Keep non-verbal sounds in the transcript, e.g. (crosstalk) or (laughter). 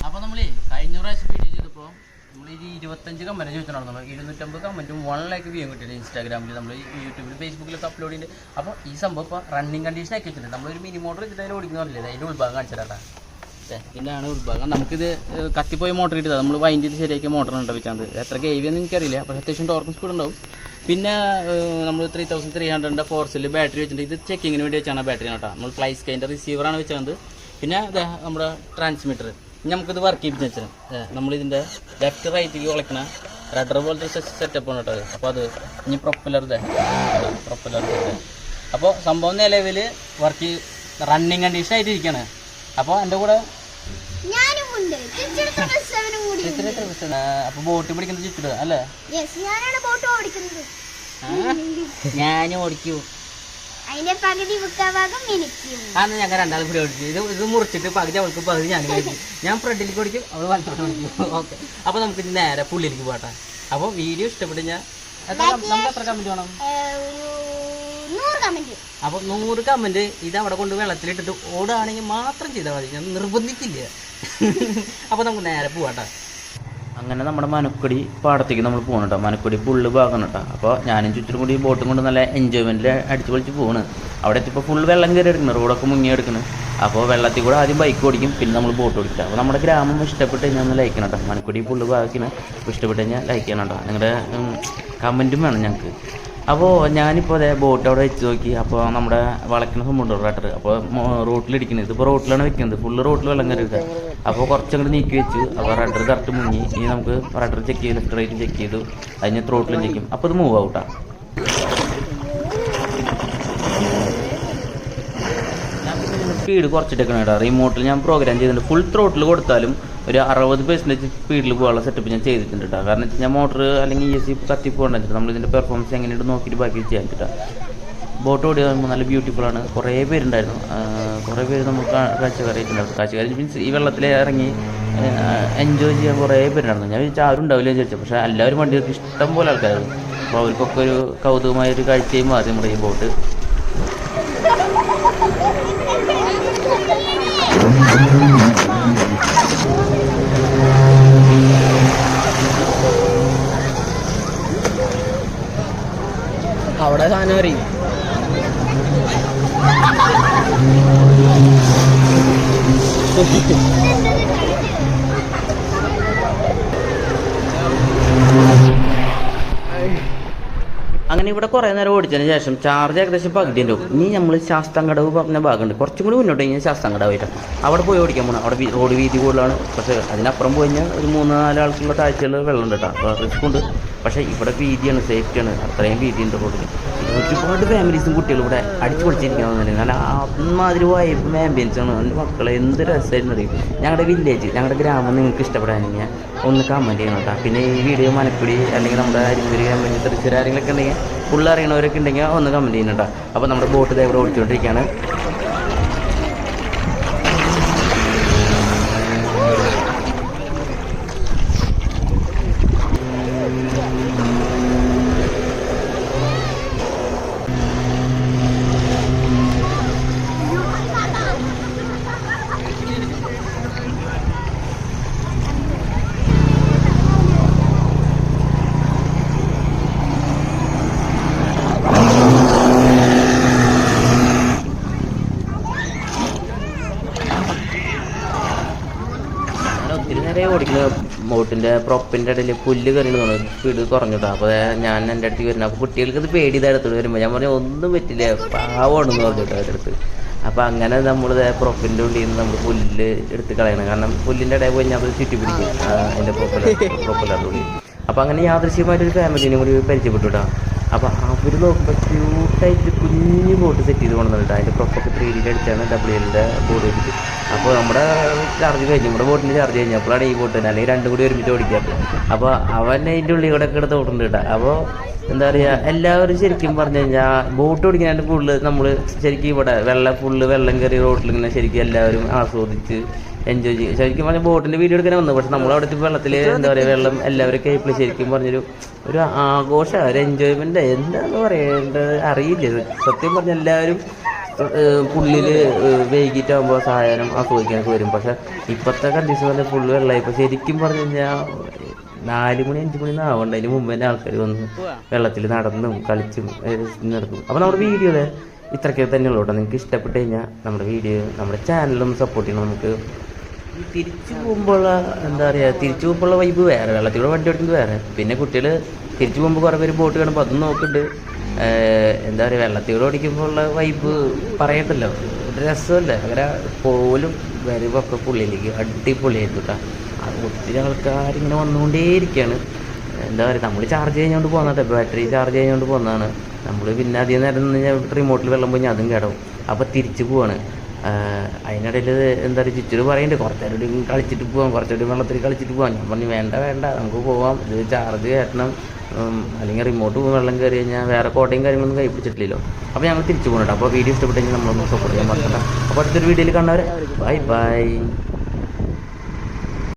അപ്പോൾ നമ്മളേ കഴിഞ്ഞ പ്രാവശ്യം വീഡിയോ ചെയ്തപ്പോൾ നമ്മൾ ഈ ഇരുപത്തഞ്ച് കമന്റ് ചോദിച്ചിട്ടുണ്ടായിരുന്നു ഇരുന്നൂറ്റമ്പത് കമന്റും വൺ ലാക്ക് വ്യൂ കിട്ടിയത് ഇൻസ്റ്റാഗ്രാമിൽ നമ്മൾ യൂട്യൂബിൽ ഫേസ്ബുക്കിലൊക്കെ അപ്ലോഡ് ചെയ്യുന്നുണ്ട് അപ്പോൾ ഈ സംഭവം ഇപ്പോൾ റണ്ണിങ് കണ്ടീഷൻ ആക്കി വെച്ചിട്ടുണ്ട്. നമ്മളൊരു മിനിമോട്ടർ വെച്ചിട്ട് അതിൽ ഓടിക്കുന്ന പറഞ്ഞില്ലേ അതിന്റെ ഉൾഭാഗം കാണിച്ചു ഇതിന്റെയാണ് ഉൾഭാഗം നമുക്കിത് കത്തിപ്പോയി മോട്ടർ ഇട്ടതാണ് നമ്മൾ വൈൻഡ് ചെയ്ത് ശരിയാക്കിയ മോട്ടറാണ് ഉണ്ടാവിച്ചത് എത്ര കെ വി എന്ന് എനിക്കറിയില്ല. പക്ഷേ അത്യാവശ്യം ടോർക്കും സ്പീഡ് ഉണ്ടാവും. പിന്നെ നമ്മൾ ത്രീ തൗസൻഡ് ത്രീ ഹൺഡ്രഡിന്റെ ഫോർസിൽ ബാറ്ററി വെച്ചിട്ടുണ്ട്. ഇത് ചെക്കിങ്ങിന് വേണ്ടി വെച്ചാണ് ബാറ്ററി കേട്ടോ നമ്മൾ ഫ്ലൈ കൈന്റെ റിസീവറാണ് വെച്ചത് പിന്നെ നമ്മുടെ ട്രാൻസ്മിറ്റർ ഇനി നമുക്കിത് വർക്ക് ചെയ്യിപ്പിച്ച് വെച്ചാൽ നമ്മളിതിന്റെ ലെഫ്റ്റ് റൈറ്റിലേക്ക് ഉളക്കണ റഡർ പോലത്തെ സെറ്റപ്പ് ആണ് കേട്ടോ അപ്പോൾ അത് ഇനി പ്രൊപ്പലർ പ്രൊപ്പലർ അപ്പോൾ സംഭവം നിലവിൽ വർക്ക് റണ്ണിങ് കണ്ടീഷൻ ആയിട്ടിരിക്കുകയാണ് അപ്പോൾ എന്റെ കൂടെ അപ്പോൾ ബോട്ട് പിടിക്കുന്ന ചുറ്റിടുക അല്ലേ? ഞാനാണ് ബോട്ട് ഓടിക്കുന്നത്. ഞാൻ ഓടിക്കൂ. അതിന്റെ പകുതി മുക്കാഭാഗം എനിക്ക്. അന്ന് ഞങ്ങൾ രണ്ടാളും കൂടി ഓടിച്ചു ഇത് ഇത് മുറിച്ചിട്ട് പകുതി അവൾക്ക് പകുതി ഞാൻ ഓടിക്കും. ഞാൻ ഫ്രണ്ടിലേക്ക് ഓടിക്കും അവൾ വലത്തോട്ട് ഓടിക്കും. ഓക്കെ. അപ്പോൾ നമുക്ക് നേരെ പുള്ളിയിലേക്ക് പോട്ടെ അപ്പോൾ വീഡിയോ ഇഷ്ടപ്പെട്ട് ഞാൻ എത്ര കം- നമുക്ക് എത്ര കമന്റ് വേണം? ഒരു നൂറ് കമന്റ് ഇത് അവിടെ കൊണ്ട് വെള്ളത്തിലിട്ടിട്ട് ഓടുകയാണെങ്കിൽ മാത്രം ചെയ്താൽ മതി. ഞാൻ നിർബന്ധിക്കില്ല. (laughs) അപ്പോൾ നമുക്ക് നേരെ പോവാട്ടോ അങ്ങനെ നമ്മുടെ മനക്കുടി പാടത്തേക്ക് നമ്മൾ പോകണം കേട്ടോ മനക്കുടി ഫുള്ള് ഭാഗം കേട്ടോ അപ്പോൾ ഞാനും ചുറ്റും കൂടി ബോട്ടും കൊണ്ട് നല്ല എൻജോയ്മെന്റിൽ അടിച്ചു പൊളിച്ച് പോവാണ്. അവിടെ എത്തിയപ്പോൾ ഫുൾ വെള്ളം കയറി എടുക്കണം റോഡൊക്കെ മുങ്ങി എടുക്കണം. അപ്പോൾ വെള്ളത്തിൽ കൂടെ ആദ്യം ബൈക്ക് ഓടിക്കും പിന്നെ നമ്മൾ ബോട്ട് ഓടിക്കുക അപ്പോൾ നമ്മുടെ ഗ്രാമം ഇഷ്ടപ്പെട്ട് കഴിഞ്ഞാൽ ഒന്ന് ലൈക്ക് കേട്ടോ മനക്കുടി ഫുള്ള് ഭാഗത്തിന് ഇഷ്ടപ്പെട്ട് കഴിഞ്ഞാൽ ലൈക്ക് ചെയ്യണം കേട്ടോ നിങ്ങളുടെ കമന്റും വേണം ഞങ്ങൾക്ക് അപ്പോൾ ഞാനിപ്പോൾ അതേ ബോട്ട് അവിടെ വെച്ച് നോക്കി. അപ്പോൾ നമ്മുടെ വളയ്ക്കുന്ന സംഭവമുണ്ട് റട്ടർ അപ്പോൾ റോട്ടിലിടിക്കുന്നത് ഇതിപ്പോൾ റോട്ടിലാണ് വെക്കുന്നത് ഫുള്ള് റോട്ടിൽ വെള്ളം കയറിയത് അപ്പോൾ കുറച്ചങ്ങോട്ട് നീക്കി വെച്ചു. അപ്പോൾ റഡർ കറക്റ്റ് മുങ്ങി. ഇനി നമുക്ക് റഡർ ചെക്ക് ചെയ്ത് ലെഫ്റ്റ് റൈറ്റ് ചെക്ക് ചെയ്തു. അതിന് ത്രോട്ടിലും ചെക്കും അപ്പോൾ ഇത് മൂവ് ഔട്ടാ സ്പീഡ് കുറച്ചിട്ടേക്കണം കേട്ടോ. റിമോട്ടിൽ ഞാൻ പ്രോഗ്രാം ചെയ്തിട്ടുണ്ട്. ഫുൾ ത്രോട്ടിൽ കൊടുത്താലും ഒരു അറുപത് പെർസെന്റേജ് സ്പീഡിൽ പോകാനുള്ള സെറ്റപ്പ് ഞാൻ ചെയ്തിട്ടുണ്ട് കേട്ടോ കാരണം കഴിഞ്ഞാൽ മോട്ടർ അല്ലെങ്കിൽ ഇ എസ് സി കത്തി പോകണ്ടെന്ന് നമ്മൾ ഇതിന്റെ പെർഫോമൻസ് എങ്ങനെയുണ്ട് നോക്കിയിട്ട് ബാക്കി ചെയ്യാൻ കേട്ടോ ബോട്ട് ഓടി കാണുമ്പോൾ നല്ല ബ്യൂട്ടിഫുൾ ആണ്. കുറേ പേരുണ്ടായിരുന്നു. കുറേ പേര് നമുക്ക് കാഴ്ചക്കാരായിട്ടുണ്ടായിരുന്നു കാഴ്ചക്കാരി മീൻസ് ഈ വെള്ളത്തിൽ ഇറങ്ങി എൻജോയ് ചെയ്യാൻ കുറേ പേരുണ്ടായിരുന്നു. ഞാൻ വിചാരിച്ചാൽ ആരും ഉണ്ടാവില്ല വിചാരിച്ചു. പക്ഷേ എല്ലാവരും വണ്ടികൾക്ക് ഇഷ്ടം പോലെ ആൾക്കാരായിരുന്നു. അപ്പോൾ അവർക്കൊക്കെ ഒരു കൗതുകമായ ഒരു കാഴ്ചയും മാറി നമ്മുടെ ഈ ബോട്ട് (laughs) അവിടെ സാധനം അറിയും. അങ്ങനെ ഇവിടെ കുറേ നേരം ഓടിച്ചതിന് ശേഷം ചാർജ് ഏകദേശം പകുതിന്റെ ഇനി നമ്മൾ ശാസ്താങ്കടവ് പറഞ്ഞ ഭാഗമുണ്ട്. കുറച്ചും കൂടി മുന്നോട്ട് കഴിഞ്ഞാൽ ശാസ്താംകടവ് വരും. അവിടെ പോയി ഓടിക്കാൻ പോകണം അവിടെ റോഡ് വീതി കൂടുതലാണ്. പക്ഷേ അതിനപ്പുറം പോയി കഴിഞ്ഞാൽ ഒരു മൂന്ന് നാല് ആൾക്കുള്ള താഴ്ചകൾ വെള്ളം ഉണ്ട് കേട്ടോ റിസ്ക് ഉണ്ട്. പക്ഷേ ഇവിടെ വീതിയാണ് സേഫ്റ്റിയാണ് അത്രയും വീതിയുണ്ട് റോഡിൽ ഒരുപാട് ഫാമിലീസും കുട്ടികളും ഇവിടെ അടിച്ചു പൊളിച്ചിരിക്കണമെന്നുണ്ടെങ്കിൽ നല്ല അമ്മാതിരി വൈബും ആംബിയൻസ് ആണ്. എന്റെ മക്കളെ എന്ത് രസമായിരുന്നു അറിയും? ഞങ്ങളുടെ വില്ലേജ് ഞങ്ങളുടെ ഗ്രാമം നിങ്ങൾക്ക് ഇഷ്ടപ്പെടാനെങ്കിൽ ഒന്ന് കമന്റ് ചെയ്യണം കേട്ടോ. പിന്നെ ഈ വീഡിയോ മനക്കുടി അല്ലെങ്കിൽ നമ്മുടെ അരിമ്പൂരി കമ്പനി തൃശ്ശൂർ ആരെങ്കിലൊക്കെ ഉണ്ടെങ്കിൽ ഫുള്ള് അറിയണവരൊക്കെ ഉണ്ടെങ്കിൽ ഒന്ന് കമന്റ് ചെയ്യണം കേട്ടോ. അപ്പോൾ നമ്മുടെ ബോട്ട് ദൈവം ഓടിച്ചുകൊണ്ടിരിക്കുകയാണ് ഞാൻ ഒത്തിരി നേരം ഓടിക്കുന്നത് ബോട്ടിന്റെ പ്രൊപ്പിന്റെ ഇടയിൽ പുല്ല് കയറി തോന്നുന്നു. സ്പീഡ് കുറഞ്ഞിട്ടാ അപ്പോൾ ഞാൻ എന്റെ അടുത്ത് വരുന്നത് അപ്പോൾ കുട്ടികൾക്ക് ഇത് പേടി തരത്തോട് വരുമ്പോൾ ഞാൻ പറഞ്ഞു ഒന്നും പറ്റില്ല. പാവമാണെന്ന് പറഞ്ഞിട്ട് അവരുടെ അടുത്ത്. അപ്പോൾ അങ്ങനെ നമ്മൾ പ്രൊപ്പിന്റെ ഉള്ളിൽ നിന്ന് നമ്മൾ പുല്ല് എടുത്ത് കളയണം. കാരണം പുല്ലിന്റെ ഇടയിൽ പോയി ഞാൻ അത് ചുറ്റി പിടിക്കും. അതിന്റെ പ്രൊപ്പലർ പ്രൊപ്പലറിന്റെ ഉള്ളിൽ. അപ്പോൾ അങ്ങനെ യാദൃശ്യമായിട്ടൊരു ഫാമിലിനെയും കൂടി പരിചയപ്പെട്ടു കേട്ടോ അപ്പോൾ അവർ നോക്കുമ്പോൾ ക്യൂട്ടായിട്ട് കുഞ്ഞു ബോട്ട് സെറ്റ് ചെയ്ത് കൊണ്ടുവന്നിട്ട് അതിന്റെ പ്രൊപ്പൊക്കെ ത്രീ ഡിയിൽ അടിച്ചാണ് ഡബ്ല്യു എല്ലിന്റെ ബോർഡ് വെച്ചിട്ട്. അപ്പോൾ നമ്മുടെ ചാർജ് കഴിഞ്ഞു നമ്മുടെ ബോട്ടിന്റെ ചാർജ് കഴിഞ്ഞു. അപ്പോഴാണ് ഈ ബോട്ട് അല്ലെങ്കിൽ രണ്ടും കൂടി ഒരുമിച്ച് ഓടിക്കാറ് അപ്പോൾ അവൻ അതിന്റെ ഉള്ളിൽ കൂടെ ഒക്കെ എടുത്ത് ഓടുന്നുണ്ട് കേട്ടോ. അപ്പോൾ എന്താ പറയുക എല്ലാവരും ശരിക്കും പറഞ്ഞു കഴിഞ്ഞാൽ ബോട്ട് ഓടിക്കാൻ ഫുള്ള് നമ്മൾ ശരിക്കും ഇവിടെ വെള്ളം ഫുള്ള് വെള്ളം കയറി റോട്ടിൽ ഇങ്ങനെ ശരിക്കും എല്ലാവരും ആസ്വദിച്ച് എൻജോയ് ചെയ്യും. ശരിക്കും പറഞ്ഞാൽ ബോട്ടിന്റെ വീഡിയോ എടുക്കാൻ വന്നു പക്ഷെ നമ്മൾ വെള്ളത്തിൽ എന്താ പറയുക വെള്ളം എല്ലാവരും കയ്പ്പിൽ ശരിക്കും പറഞ്ഞൊരു ഒരു ആഘോഷം ഒരു എൻജോയ്മെന്റ് എന്താന്ന് പറയേണ്ടത് അറിയില്ല. സത്യം പറഞ്ഞാൽ എല്ലാവരും പുള്ളിൽ വൈകിട്ടാകുമ്പോൾ ആ ആസ്വദിക്കാനൊക്കെ വരും. പക്ഷെ ഇപ്പോഴത്തെ കണ്ടീഷൻ പറഞ്ഞാൽ ഫുള്ള് വെള്ളമായി ഇപ്പോൾ ശരിക്കും പറഞ്ഞു കഴിഞ്ഞാൽ നാല് മണി അഞ്ച് മണി ആവണ്ട അതിന് മുമ്പ് തന്നെ ആൾക്കാർ വന്ന് വെള്ളത്തിൽ നടന്നും കളിച്ചും നടക്കും അപ്പോൾ നമ്മുടെ വീഡിയോ അതെ ഇത്രയ്ക്ക് തന്നെയുള്ളൂ കേട്ടോ. നിങ്ങൾക്ക് ഇഷ്ടപ്പെട്ട് കഴിഞ്ഞാൽ നമ്മുടെ വീഡിയോ നമ്മുടെ ചാനലൊന്ന് സപ്പോർട്ട് ചെയ്യണം. നമുക്ക് ഈ തിരിച്ചു പോകുമ്പോഴുള്ള എന്താ പറയുക തിരിച്ചു പോകുമ്പോഴുള്ള വൈബ് വേറെ. വെള്ളത്തിലൂടെ വണ്ടി ഓടിക്കുന്നത് വേറെ. പിന്നെ കുട്ടികൾ തിരിച്ചു പോകുമ്പോൾ കുറേ പേര് ബോട്ട് കാണുമ്പോൾ അതും നോക്കുന്നുണ്ട്. എന്താ പറയുക വെള്ളത്തിലൂടെ ഓടിക്കുമ്പോൾ ഉള്ള വൈബ് പറയണ്ടല്ലോ. രസമല്ലേ? അങ്ങനെ പോലും വരവൊക്കെ പുള്ളിയിലേക്ക് അടിപൊളിയായിരുന്നു കേട്ടോ ഒത്തിരി ആൾക്കാരിങ്ങനെ വന്നുകൊണ്ടേയിരിക്കുകയാണ് എന്താ പറയുക നമ്മൾ ചാർജ് കഴിഞ്ഞുകൊണ്ട് പോകുന്നതാണ് ബാറ്ററി ചാർജ് കഴിഞ്ഞുകൊണ്ട് പോകുന്നതാണ് നമ്മൾ പിന്നെ അധികം നേരം നിന്ന് റിമോട്ടിൽ വെള്ളം പോയി അതും കേടാവും അപ്പോൾ തിരിച്ചു പോവാണ്. അതിനിടയിൽ എന്താ പറയുക ചുറ്റൂർ പറയുന്നുണ്ട് കുറച്ചുകൂടി കളിച്ചിട്ട് പോവാം കുറച്ചുകൂടി വെള്ളത്തിൽ കളിച്ചിട്ട് പോവാം. ഞാൻ പറഞ്ഞു വേണ്ട വേണ്ട നമുക്ക് പോവാം. ഇത് ചാർജ് കയറ്റണം അല്ലെങ്കിൽ റിമോട്ട് വെള്ളം കയറി കഴിഞ്ഞാൽ വേറെ കോട്ടയും കാര്യങ്ങളൊന്നും കൈ പിടിച്ചിട്ടില്ലല്ലോ അപ്പോൾ ഞങ്ങൾ തിരിച്ചു പോകണം അപ്പോൾ വീഡിയോ ഇഷ്ടപ്പെട്ടെങ്കിൽ നമ്മളൊന്ന് സപ്പോർട്ട് ചെയ്യാൻ മറക്കണ്ട. അപ്പോൾ അടുത്തൊരു വീഡിയോയിൽ കണ്ടവരെ ബൈ ബൈ